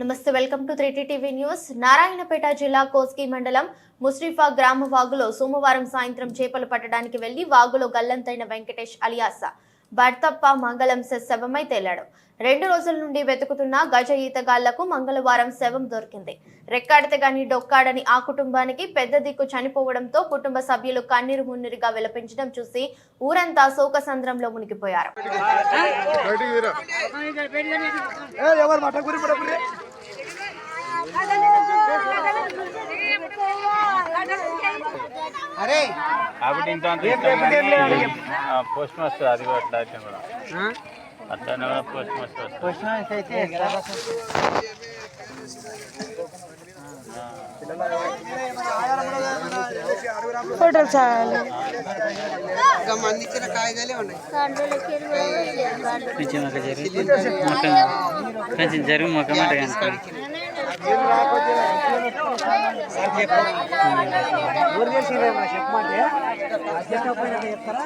నమస్తే welcome to three TV news. Narayanpet జిల్లా కోస్గి మండలం ముస్రిఫా గ్రామ వాగులో సోమవారం సాయంత్రం చేపలు పట్టడానికి వెళ్ళి వాగులో గల్లంతైన వెంకటేష్ అలియాస భర్తప్ప మంగళం శవమై తేలాడు. రెండు రోజుల నుండి వెతుకుతున్న గజ ఈతగాళ్ళకు మంగళవారం శవం దొరికింది. రెక్కాడితే గాని డొక్కాడని ఆ కుటుంబానికి పెద్ద దిక్కు చనిపోవడంతో కుటుంబ సభ్యులు కన్నీరు మున్నీరుగా విలపించడం చూసి ఊరంతా శోకసంద్రంలో మునిగిపోయారు. కాబట్టి ఇంత పోస్ట్ మాస్టర్ అది కూడా అయితే కూడా అట్లనే కూడా పోస్ట్ మాస్టర్ కొంచెం ఒక జరిగి మొత్తం కొంచెం జరిగి మొక్క మాట కనుక్కోండి ఊరు చేసి చెప్పమంటే? చెప్పకపోయినా చెప్తారా?